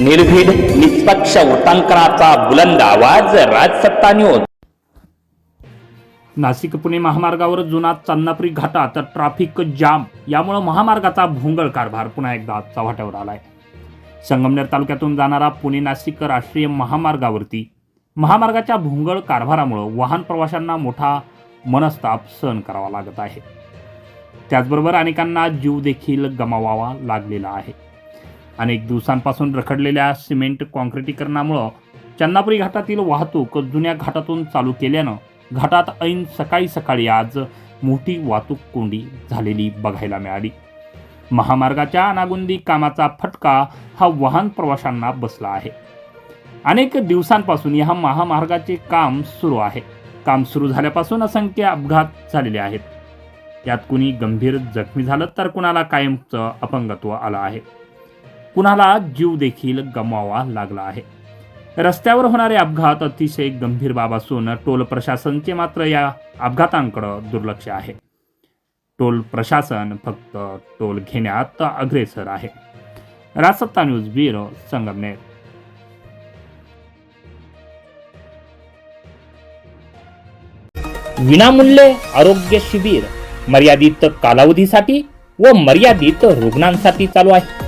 निर्भीड निष्पक्ष वृत्तांकनाचा बुलंद आवाज राजसत्ता न्यूज नाशिक पुणे महामार्गावर जुना चांदापुरी घाटात ट्रॅफिक जाम यामुळे महामार्गाचा भोंगळ कारभार पुन्हा एकदा चव्हाट्यावर आलाय. संगमनेर तालुक्यातून जाणारा पुणे नाशिक राष्ट्रीय महामार्गावरती महामार्गाच्या भोंगळ कारभारामुळं वाहन प्रवाशांना मोठा मनस्ताप सहन करावा लागत आहे. त्याचबरोबर अनेकांना जीव देखील गमावावा लागलेला आहे. अनेक दिवसांपासून रखडलेल्या सिमेंट काँक्रिटीकरणामुळं चन्नापुरी घाटातील वाहतूक जुन्या घाटातून चालू केल्यानं घाटात ऐन सकाळी सकाळी आज मोठी वाहतूक कोंडी झालेली बघायला मिळाली. महामार्गाच्या अनागुंदी कामाचा फटका हा वाहन प्रवाशांना बसला आहे. अनेक दिवसांपासून या महामार्गाचे काम सुरू आहे. काम सुरू झाल्यापासून असंख्य अपघात झालेले आहेत. यात कुणी गंभीर जखमी झालं तर कुणाला कायमचं अपंगत्व आलं आहे. कुणाला जीव देखील गमवावा लागला आहे. रस्त्यावर होणारे अपघात अतिशय गंभीर बाब असून टोल प्रशासनचे मात्र या अपघातांकडं दुर्लक्ष आहे. टोल प्रशासन फक्त टोल घेण्यात अग्रेसर आहे. Rajsatta news bureau Sangamner. विनामूल्य आरोग्य शिबिर मर्यादित कालावधीसाठी व मर्यादित रुग्णांसाठी चालू आहे.